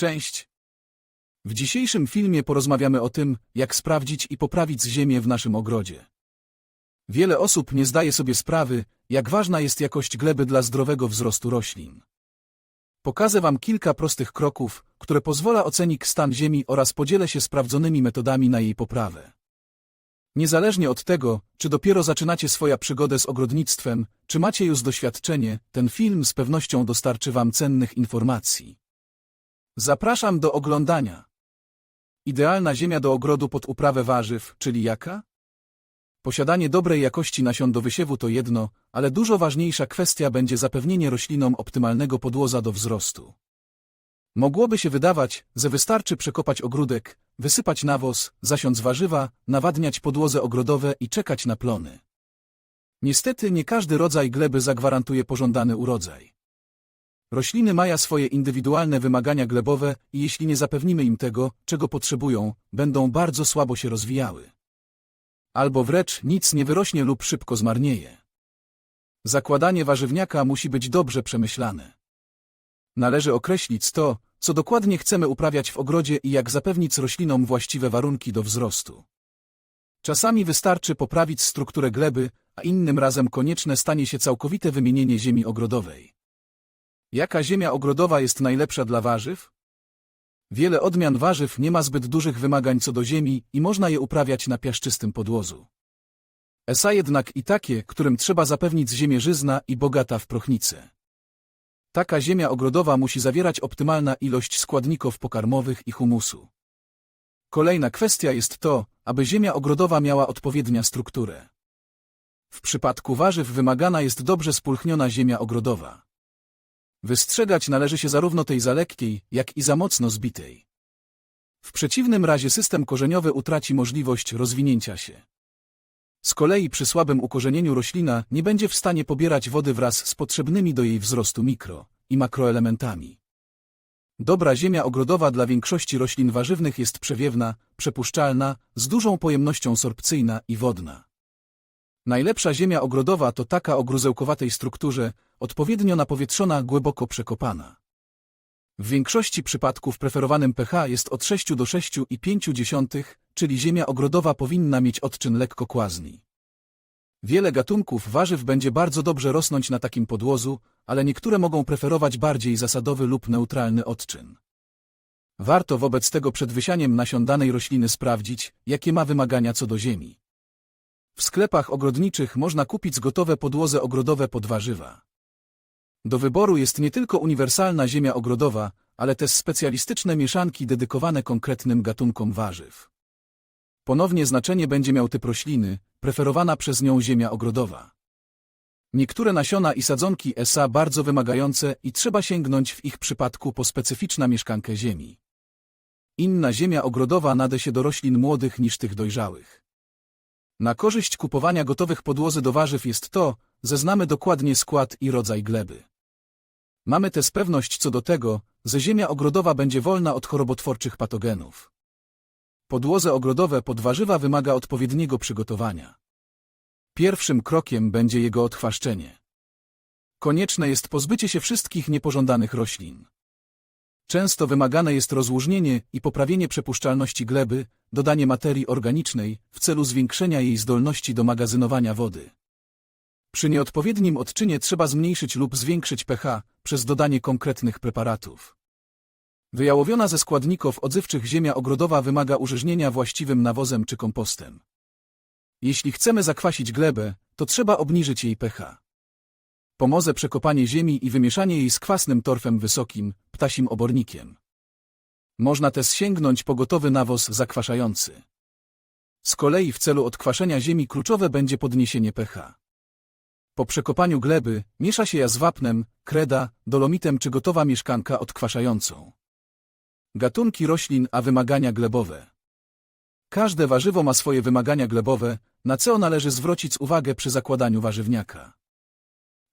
Cześć! W dzisiejszym filmie porozmawiamy o tym, jak sprawdzić i poprawić ziemię w naszym ogrodzie. Wiele osób nie zdaje sobie sprawy, jak ważna jest jakość gleby dla zdrowego wzrostu roślin. Pokażę Wam kilka prostych kroków, które pozwolą ocenić stan ziemi oraz podzielę się sprawdzonymi metodami na jej poprawę. Niezależnie od tego, czy dopiero zaczynacie swoją przygodę z ogrodnictwem, czy macie już doświadczenie, ten film z pewnością dostarczy Wam cennych informacji. Zapraszam do oglądania. Idealna ziemia do ogrodu pod uprawę warzyw, czyli jaka? Posiadanie dobrej jakości nasion do wysiewu to jedno, ale dużo ważniejsza kwestia będzie zapewnienie roślinom optymalnego podłoza do wzrostu. Mogłoby się wydawać, że wystarczy przekopać ogródek, wysypać nawóz, zasiąc warzywa, nawadniać podłoże ogrodowe i czekać na plony. Niestety nie każdy rodzaj gleby zagwarantuje pożądany urodzaj. Rośliny mają swoje indywidualne wymagania glebowe i jeśli nie zapewnimy im tego, czego potrzebują, będą bardzo słabo się rozwijały. Albo wręcz nic nie wyrośnie lub szybko zmarnieje. Zakładanie warzywniaka musi być dobrze przemyślane. Należy określić to, co dokładnie chcemy uprawiać w ogrodzie i jak zapewnić roślinom właściwe warunki do wzrostu. Czasami wystarczy poprawić strukturę gleby, a innym razem konieczne stanie się całkowite wymienienie ziemi ogrodowej. Jaka ziemia ogrodowa jest najlepsza dla warzyw? Wiele odmian warzyw nie ma zbyt dużych wymagań co do ziemi i można je uprawiać na piaszczystym podłożu. Esa jednak i takie, którym trzeba zapewnić ziemię żyzna i bogata w prochnice. Taka ziemia ogrodowa musi zawierać optymalna ilość składników pokarmowych i humusu. Kolejna kwestia jest to, aby ziemia ogrodowa miała odpowiednia strukturę. W przypadku warzyw wymagana jest dobrze spulchniona ziemia ogrodowa. Wystrzegać należy się zarówno tej za lekkiej, jak i za mocno zbitej. W przeciwnym razie system korzeniowy utraci możliwość rozwinięcia się. Z kolei przy słabym ukorzenieniu roślina nie będzie w stanie pobierać wody wraz z potrzebnymi do jej wzrostu mikro i makroelementami. Dobra ziemia ogrodowa dla większości roślin warzywnych jest przewiewna, przepuszczalna, z dużą pojemnością sorpcyjna i wodna. Najlepsza ziemia ogrodowa to taka o gruzełkowatej strukturze, odpowiednio napowietrzona, głęboko przekopana. W większości przypadków preferowanym pH jest od 6 do 6,5, czyli ziemia ogrodowa powinna mieć odczyn lekko kłazny. Wiele gatunków warzyw będzie bardzo dobrze rosnąć na takim podłożu, ale niektóre mogą preferować bardziej zasadowy lub neutralny odczyn. Warto wobec tego przed wysianiem nasion danej rośliny sprawdzić, jakie ma wymagania co do ziemi. W sklepach ogrodniczych można kupić gotowe podłoże ogrodowe pod warzywa. Do wyboru jest nie tylko uniwersalna ziemia ogrodowa, ale też specjalistyczne mieszanki dedykowane konkretnym gatunkom warzyw. Ponownie znaczenie będzie miał typ rośliny, preferowana przez nią ziemia ogrodowa. Niektóre nasiona i sadzonki SA bardzo wymagające i trzeba sięgnąć w ich przypadku po specyficzna mieszkankę ziemi. Inna ziemia ogrodowa nada się do roślin młodych niż tych dojrzałych. Na korzyść kupowania gotowych podłozy do warzyw jest to, że znamy dokładnie skład i rodzaj gleby. Mamy też pewność co do tego, że ziemia ogrodowa będzie wolna od chorobotworczych patogenów. Podłoże ogrodowe pod warzywa wymaga odpowiedniego przygotowania. Pierwszym krokiem będzie jego odchwaszczenie. Konieczne jest pozbycie się wszystkich niepożądanych roślin. Często wymagane jest rozłużnienie i poprawienie przepuszczalności gleby, dodanie materii organicznej w celu zwiększenia jej zdolności do magazynowania wody. Przy nieodpowiednim odczynie trzeba zmniejszyć lub zwiększyć pH przez dodanie konkretnych preparatów. Wyjałowiona ze składników odzywczych ziemia ogrodowa wymaga użyźnienia właściwym nawozem czy kompostem. Jeśli chcemy zakwasić glebę, to trzeba obniżyć jej pH. Pomoże przekopanie ziemi i wymieszanie jej z kwasnym torfem wysokim, ptasim obornikiem. Można też sięgnąć po gotowy nawóz zakwaszający. Z kolei w celu odkwaszenia ziemi kluczowe będzie podniesienie pH. Po przekopaniu gleby miesza się ja z wapnem, kreda, dolomitem czy gotowa mieszkanka odkwaszającą. Gatunki roślin a wymagania glebowe. Każde warzywo ma swoje wymagania glebowe, na co należy zwrócić uwagę przy zakładaniu warzywniaka.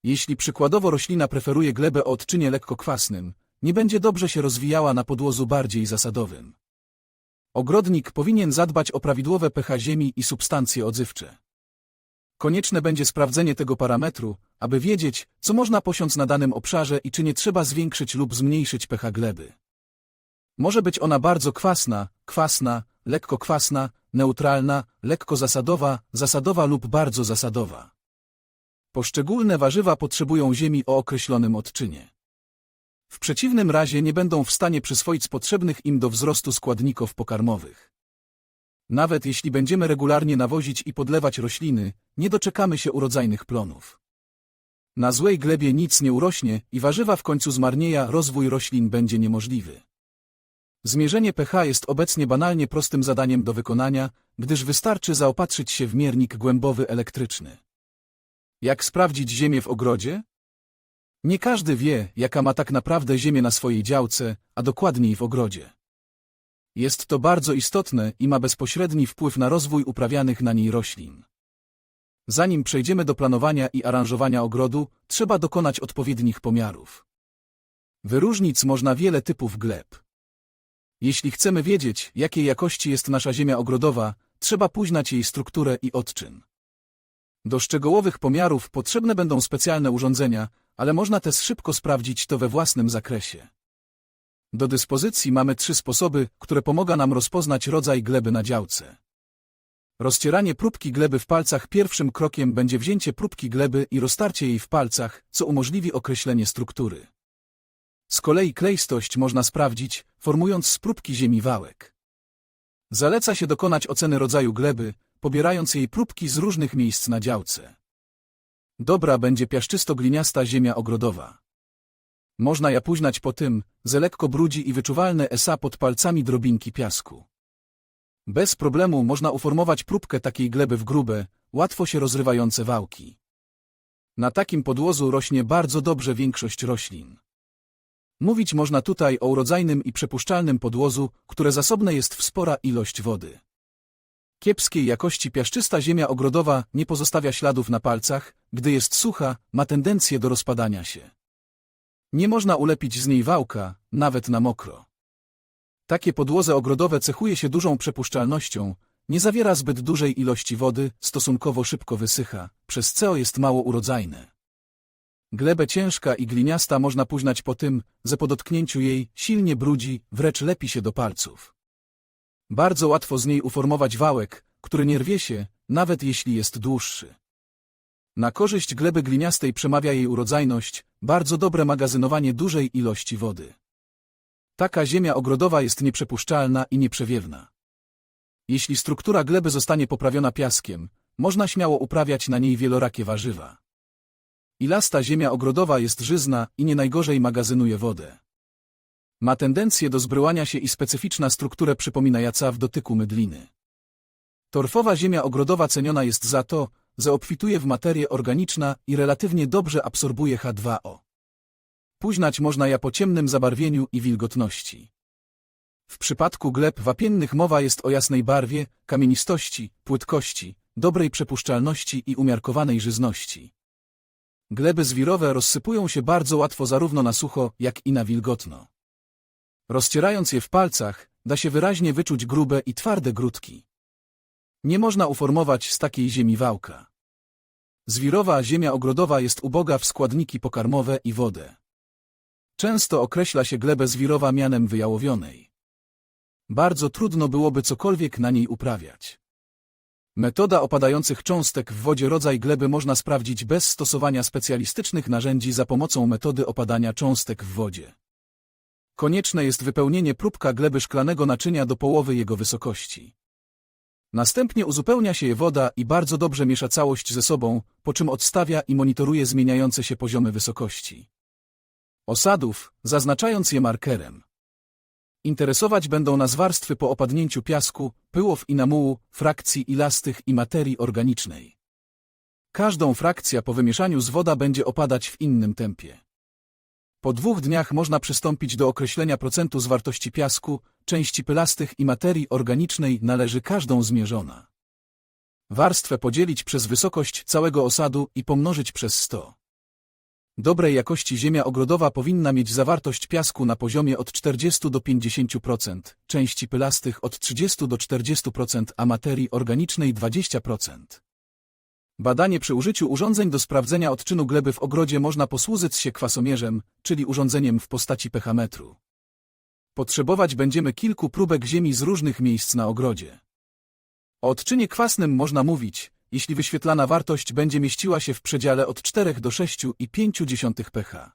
Jeśli przykładowo roślina preferuje glebę o odczynie lekko kwasnym, nie będzie dobrze się rozwijała na podłożu bardziej zasadowym. Ogrodnik powinien zadbać o prawidłowe pH ziemi i substancje odzywcze. Konieczne będzie sprawdzenie tego parametru, aby wiedzieć, co można posiąc na danym obszarze i czy nie trzeba zwiększyć lub zmniejszyć pH gleby. Może być ona bardzo kwasna, kwasna, lekko kwasna, neutralna, lekko zasadowa, zasadowa lub bardzo zasadowa. Poszczególne warzywa potrzebują ziemi o określonym odczynie. W przeciwnym razie nie będą w stanie przyswoić potrzebnych im do wzrostu składników pokarmowych. Nawet jeśli będziemy regularnie nawozić i podlewać rośliny, nie doczekamy się urodzajnych plonów. Na złej glebie nic nie urośnie i warzywa w końcu zmarnieją, rozwój roślin będzie niemożliwy. Zmierzenie pH jest obecnie banalnie prostym zadaniem do wykonania, gdyż wystarczy zaopatrzyć się w miernik głębowy elektryczny. Jak sprawdzić ziemię w ogrodzie? Nie każdy wie, jaka ma tak naprawdę ziemię na swojej działce, a dokładniej w ogrodzie. Jest to bardzo istotne i ma bezpośredni wpływ na rozwój uprawianych na niej roślin. Zanim przejdziemy do planowania i aranżowania ogrodu, trzeba dokonać odpowiednich pomiarów. Wyróżnić można wiele typów gleb. Jeśli chcemy wiedzieć, jakiej jakości jest nasza ziemia ogrodowa, trzeba poznać jej strukturę i odczyn. Do szczegółowych pomiarów potrzebne będą specjalne urządzenia, ale można też szybko sprawdzić to we własnym zakresie. Do dyspozycji mamy trzy sposoby, które pomogą nam rozpoznać rodzaj gleby na działce. Rozcieranie próbki gleby w palcach pierwszym krokiem będzie wzięcie próbki gleby i roztarcie jej w palcach, co umożliwi określenie struktury. Z kolei kleistość można sprawdzić, formując z próbki ziemi wałek. Zaleca się dokonać oceny rodzaju gleby, pobierając jej próbki z różnych miejsc na działce. Dobra będzie piaszczysto-gliniasta ziemia ogrodowa. Można ja późnać po tym, że lekko brudzi i wyczuwalne esa pod palcami drobinki piasku. Bez problemu można uformować próbkę takiej gleby w grube, łatwo się rozrywające wałki. Na takim podłozu rośnie bardzo dobrze większość roślin. Mówić można tutaj o urodzajnym i przepuszczalnym podłozu, które zasobne jest w spora ilość wody. Kiepskiej jakości piaszczysta ziemia ogrodowa nie pozostawia śladów na palcach, gdy jest sucha, ma tendencję do rozpadania się. Nie można ulepić z niej wałka, nawet na mokro. Takie podłoże ogrodowe cechuje się dużą przepuszczalnością, nie zawiera zbyt dużej ilości wody, stosunkowo szybko wysycha, przez co jest mało urodzajne. Glebę ciężka i gliniasta można poznać po tym, że po dotknięciu jej silnie brudzi, wręcz lepi się do palców. Bardzo łatwo z niej uformować wałek, który nie rwie się, nawet jeśli jest dłuższy. Na korzyść gleby gliniastej przemawia jej urodzajność, bardzo dobre magazynowanie dużej ilości wody. Taka ziemia ogrodowa jest nieprzepuszczalna i nieprzewiewna. Jeśli struktura gleby zostanie poprawiona piaskiem, można śmiało uprawiać na niej wielorakie warzywa. Ilasta ziemia ogrodowa jest żyzna i nie najgorzej magazynuje wodę. Ma tendencję do zbryłania się i specyficzna strukturę przypominająca w dotyku mydliny. Torfowa ziemia ogrodowa ceniona jest za to, że obfituje w materię organiczna i relatywnie dobrze absorbuje H2O. Późnać można ja po ciemnym zabarwieniu i wilgotności. W przypadku gleb wapiennych mowa jest o jasnej barwie, kamienistości, płytkości, dobrej przepuszczalności i umiarkowanej żyzności. Gleby zwirowe rozsypują się bardzo łatwo zarówno na sucho, jak i na wilgotno. Rozcierając je w palcach, da się wyraźnie wyczuć grube i twarde grudki. Nie można uformować z takiej ziemi wałka. Zwirowa ziemia ogrodowa jest uboga w składniki pokarmowe i wodę. Często określa się glebę zwirowa mianem wyjałowionej. Bardzo trudno byłoby cokolwiek na niej uprawiać. Metoda opadających cząstek w wodzie rodzaj gleby można sprawdzić bez stosowania specjalistycznych narzędzi za pomocą metody opadania cząstek w wodzie. Konieczne jest wypełnienie próbka gleby szklanego naczynia do połowy jego wysokości. Następnie uzupełnia się je woda i bardzo dobrze miesza całość ze sobą, po czym odstawia i monitoruje zmieniające się poziomy wysokości. Osadów, zaznaczając je markerem. Interesować będą nas warstwy po opadnięciu piasku, pyłów i namułu, frakcji ilastych i materii organicznej. Każdą frakcja po wymieszaniu z woda będzie opadać w innym tempie. Po dwóch dniach można przystąpić do określenia procentu zwartości piasku, części pylastych i materii organicznej należy każdą zmierzona. Warstwę podzielić przez wysokość całego osadu i pomnożyć przez 100. Dobrej jakości ziemia ogrodowa powinna mieć zawartość piasku na poziomie od 40 do 50%, części pylastych od 30 do 40%, a materii organicznej 20%. Badanie przy użyciu urządzeń do sprawdzenia odczynu gleby w ogrodzie można posłużyć się kwasomierzem, czyli urządzeniem w postaci pechametru. Potrzebować będziemy kilku próbek ziemi z różnych miejsc na ogrodzie. O odczynie kwasnym można mówić, jeśli wyświetlana wartość będzie mieściła się w przedziale od 4 do 6,5 pH.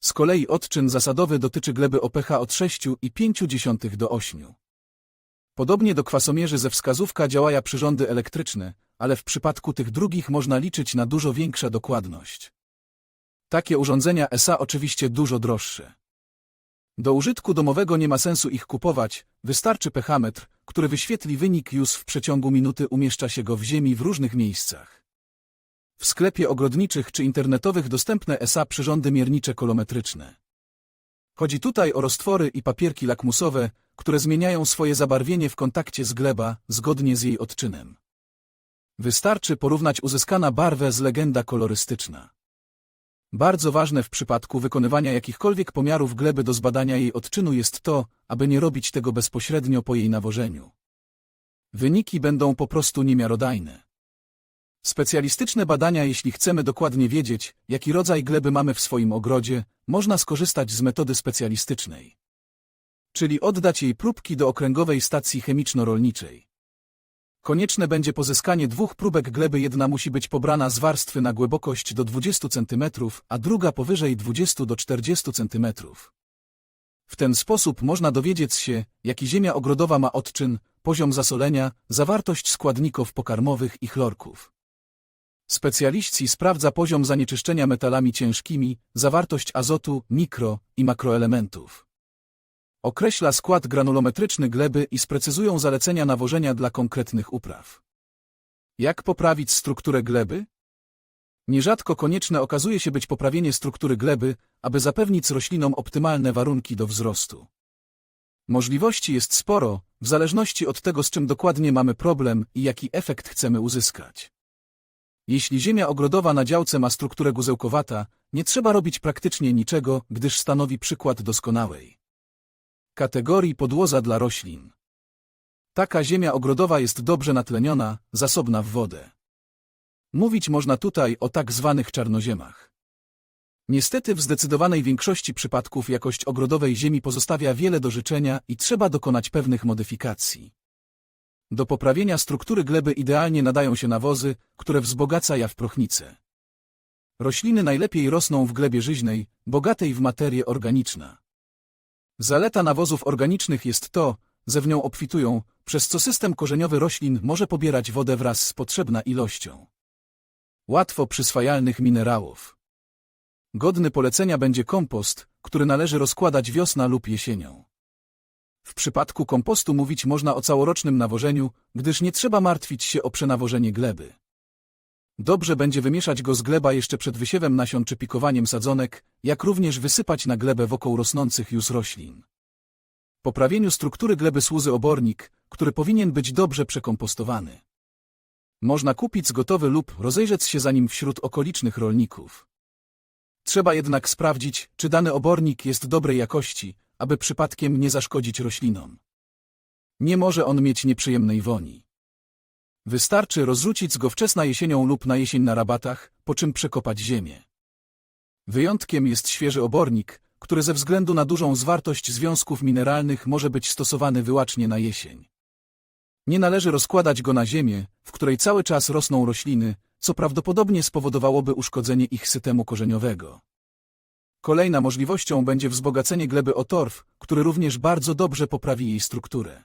Z kolei odczyn zasadowy dotyczy gleby o pH od 6,5 do 8. Podobnie do kwasomierzy ze wskazówka działają przyrządy elektryczne, ale w przypadku tych drugich można liczyć na dużo większa dokładność. Takie urządzenia SA oczywiście dużo droższe. Do użytku domowego nie ma sensu ich kupować, wystarczy pechametr, który wyświetli wynik już w przeciągu minuty umieszcza się go w ziemi w różnych miejscach. W sklepie ogrodniczych czy internetowych dostępne SA przyrządy miernicze kolometryczne. Chodzi tutaj o roztwory i papierki lakmusowe, które zmieniają swoje zabarwienie w kontakcie z gleba, zgodnie z jej odczynem. Wystarczy porównać uzyskana barwę z legenda kolorystyczna. Bardzo ważne w przypadku wykonywania jakichkolwiek pomiarów gleby do zbadania jej odczynu jest to, aby nie robić tego bezpośrednio po jej nawożeniu. Wyniki będą po prostu niemiarodajne. Specjalistyczne badania, jeśli chcemy dokładnie wiedzieć, jaki rodzaj gleby mamy w swoim ogrodzie, można skorzystać z metody specjalistycznej. Czyli oddać jej próbki do okręgowej stacji chemiczno-rolniczej. Konieczne będzie pozyskanie dwóch próbek gleby, jedna musi być pobrana z warstwy na głębokość do 20 cm, a druga powyżej 20 do 40 cm. W ten sposób można dowiedzieć się, jaki ziemia ogrodowa ma odczyn, poziom zasolenia, zawartość składników pokarmowych i chlorków. Specjaliści sprawdza poziom zanieczyszczenia metalami ciężkimi, zawartość azotu, mikro i makroelementów. Określa skład granulometryczny gleby i sprecyzują zalecenia nawożenia dla konkretnych upraw. Jak poprawić strukturę gleby? Nierzadko konieczne okazuje się być poprawienie struktury gleby, aby zapewnić roślinom optymalne warunki do wzrostu. Możliwości jest sporo, w zależności od tego, z czym dokładnie mamy problem i jaki efekt chcemy uzyskać. Jeśli ziemia ogrodowa na działce ma strukturę guzełkowata, nie trzeba robić praktycznie niczego, gdyż stanowi przykład doskonałej kategorii podłoza dla roślin. Taka ziemia ogrodowa jest dobrze natleniona, zasobna w wodę. Mówić można tutaj o tak zwanych czarnoziemach. Niestety w zdecydowanej większości przypadków jakość ogrodowej ziemi pozostawia wiele do życzenia i trzeba dokonać pewnych modyfikacji. Do poprawienia struktury gleby idealnie nadają się nawozy, które wzbogaca ja w prochnicę. Rośliny najlepiej rosną w glebie żyźnej, bogatej w materię organiczna. Zaleta nawozów organicznych jest to, że w nią obfitują, przez co system korzeniowy roślin może pobierać wodę wraz z potrzebna ilością łatwo przyswajalnych minerałów. Godny polecenia będzie kompost, który należy rozkładać wiosna lub jesienią. W przypadku kompostu mówić można o całorocznym nawożeniu, gdyż nie trzeba martwić się o przenawożenie gleby. Dobrze będzie wymieszać go z gleba jeszcze przed wysiewem nasion czy pikowaniem sadzonek, jak również wysypać na glebę wokół rosnących już roślin. Poprawieniu struktury gleby służy obornik, który powinien być dobrze przekompostowany. Można kupić gotowy lub rozejrzeć się za nim wśród okolicznych rolników. Trzeba jednak sprawdzić, czy dany obornik jest dobrej jakości, aby przypadkiem nie zaszkodzić roślinom. Nie może on mieć nieprzyjemnej woni. Wystarczy rozrzucić go wczesna jesienią lub na jesień na rabatach, po czym przekopać ziemię. Wyjątkiem jest świeży obornik, który ze względu na dużą zwartość związków mineralnych może być stosowany wyłacznie na jesień. Nie należy rozkładać go na ziemię, w której cały czas rosną rośliny, co prawdopodobnie spowodowałoby uszkodzenie ich systemu korzeniowego. Kolejna możliwością będzie wzbogacenie gleby o torf, który również bardzo dobrze poprawi jej strukturę.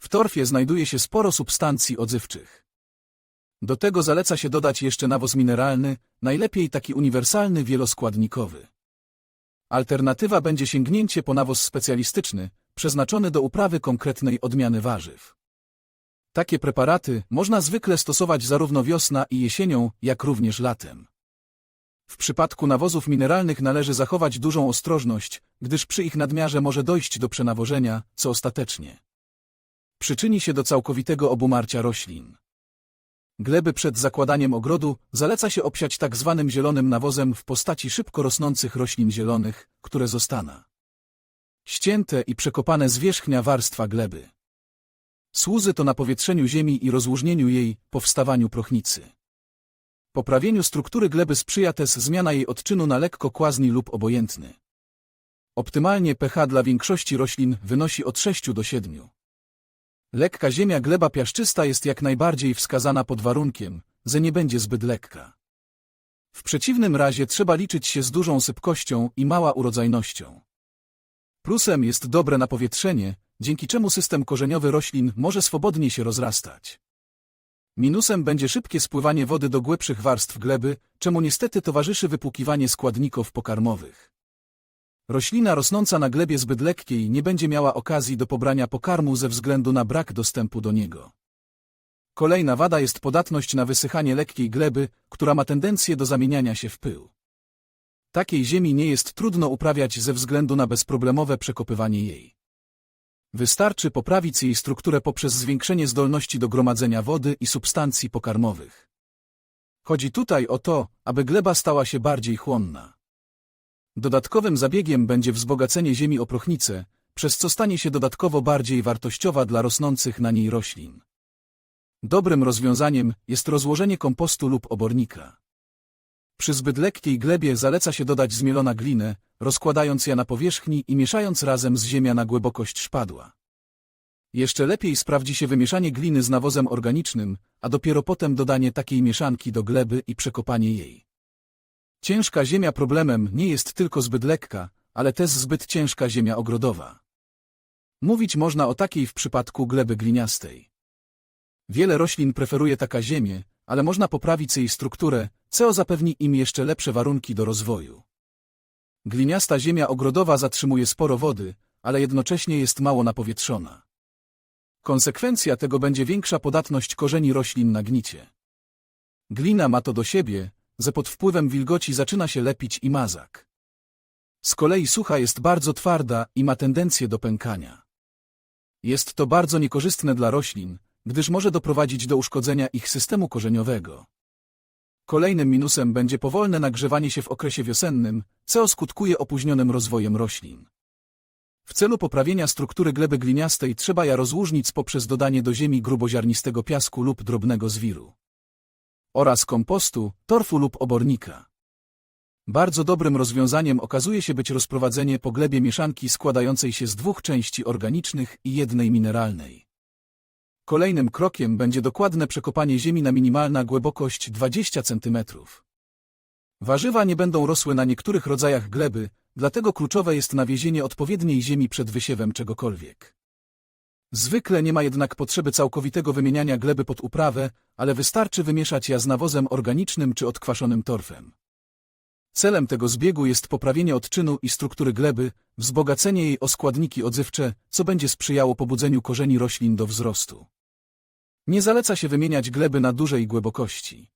W torfie znajduje się sporo substancji odzywczych. Do tego zaleca się dodać jeszcze nawóz mineralny, najlepiej taki uniwersalny wieloskładnikowy. Alternatywa będzie sięgnięcie po nawóz specjalistyczny, przeznaczony do uprawy konkretnej odmiany warzyw. Takie preparaty można zwykle stosować zarówno wiosna i jesienią, jak również latem. W przypadku nawozów mineralnych należy zachować dużą ostrożność, gdyż przy ich nadmiarze może dojść do przenawożenia, co ostatecznie przyczyni się do całkowitego obumarcia roślin. Gleby przed zakładaniem ogrodu zaleca się obsiać tak zwanym zielonym nawozem w postaci szybko rosnących roślin zielonych, które zostaną ścięte i przekopane zwierzchnia warstwa gleby. Służy to napowietrzeniu ziemi i rozłużnieniu jej, powstawaniu prochnicy. Poprawieniu struktury gleby sprzyja też zmiana jej odczynu na lekko kłazni lub obojętny. Optymalnie pH dla większości roślin wynosi od 6 do 7. Lekka ziemia gleba piaszczysta jest jak najbardziej wskazana pod warunkiem, że nie będzie zbyt lekka. W przeciwnym razie trzeba liczyć się z dużą sypkością i mała urodzajnością. Plusem jest dobre napowietrzenie, dzięki czemu system korzeniowy roślin może swobodnie się rozrastać. Minusem będzie szybkie spływanie wody do głębszych warstw gleby, czemu niestety towarzyszy wypłukiwanie składników pokarmowych. Roślina rosnąca na glebie zbyt lekkiej nie będzie miała okazji do pobrania pokarmu ze względu na brak dostępu do niego. Kolejna wada jest podatność na wysychanie lekkiej gleby, która ma tendencję do zamieniania się w pył. Takiej ziemi nie jest trudno uprawiać ze względu na bezproblemowe przekopywanie jej. Wystarczy poprawić jej strukturę poprzez zwiększenie zdolności do gromadzenia wody i substancji pokarmowych. Chodzi tutaj o to, aby gleba stała się bardziej chłonna. Dodatkowym zabiegiem będzie wzbogacenie ziemi o prochnicę, przez co stanie się dodatkowo bardziej wartościowa dla rosnących na niej roślin. Dobrym rozwiązaniem jest rozłożenie kompostu lub obornika. Przy zbyt lekkiej glebie zaleca się dodać zmielona glinę, rozkładając ją na powierzchni i mieszając razem z ziemia na głębokość szpadła. Jeszcze lepiej sprawdzi się wymieszanie gliny z nawozem organicznym, a dopiero potem dodanie takiej mieszanki do gleby i przekopanie jej. Ciężka ziemia problemem nie jest tylko zbyt lekka, ale też zbyt ciężka ziemia ogrodowa. Mówić można o takiej w przypadku gleby gliniastej. Wiele roślin preferuje taka ziemię, ale można poprawić jej strukturę, co zapewni im jeszcze lepsze warunki do rozwoju. Gliniasta ziemia ogrodowa zatrzymuje sporo wody, ale jednocześnie jest mało napowietrzona. Konsekwencja tego będzie większa podatność korzeni roślin na gnicie. Glina ma to do siebie, że pod wpływem wilgoci zaczyna się lepić i mazak. Z kolei sucha jest bardzo twarda i ma tendencję do pękania. Jest to bardzo niekorzystne dla roślin, gdyż może doprowadzić do uszkodzenia ich systemu korzeniowego. Kolejnym minusem będzie powolne nagrzewanie się w okresie wiosennym, co skutkuje opóźnionym rozwojem roślin. W celu poprawienia struktury gleby gliniastej trzeba ja rozłużnic poprzez dodanie do ziemi gruboziarnistego piasku lub drobnego zwiru. Oraz kompostu, torfu lub obornika. Bardzo dobrym rozwiązaniem okazuje się być rozprowadzenie po glebie mieszanki składającej się z dwóch części organicznych i jednej mineralnej. Kolejnym krokiem będzie dokładne przekopanie ziemi na minimalna głębokość 20 cm. Warzywa nie będą rosły na niektórych rodzajach gleby, dlatego kluczowe jest nawiezienie odpowiedniej ziemi przed wysiewem czegokolwiek. Zwykle nie ma jednak potrzeby całkowitego wymieniania gleby pod uprawę, ale wystarczy wymieszać ja z nawozem organicznym czy odkwaszonym torfem. Celem tego zbiegu jest poprawienie odczynu i struktury gleby, wzbogacenie jej o składniki odzywcze, co będzie sprzyjało pobudzeniu korzeni roślin do wzrostu. Nie zaleca się wymieniać gleby na dużej głębokości.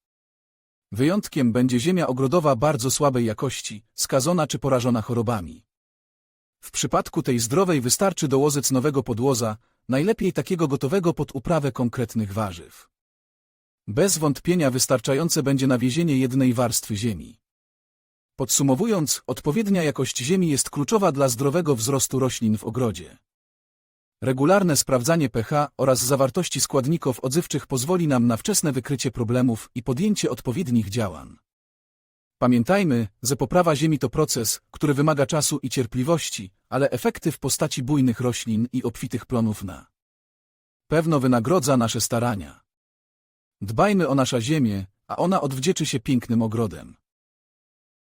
Wyjątkiem będzie ziemia ogrodowa bardzo słabej jakości, skazona czy porażona chorobami. W przypadku tej zdrowej wystarczy dołozec nowego podłoza, najlepiej takiego gotowego pod uprawę konkretnych warzyw. Bez wątpienia wystarczające będzie nawiezienie jednej warstwy ziemi. Podsumowując, odpowiednia jakość ziemi jest kluczowa dla zdrowego wzrostu roślin w ogrodzie. Regularne sprawdzanie pH oraz zawartości składników odzywczych pozwoli nam na wczesne wykrycie problemów i podjęcie odpowiednich działań. Pamiętajmy, że poprawa ziemi to proces, który wymaga czasu i cierpliwości, ale efekty w postaci bujnych roślin i obfitych plonów na pewno wynagrodza nasze starania. Dbajmy o naszą ziemię, a ona odwdzięczy się pięknym ogrodem.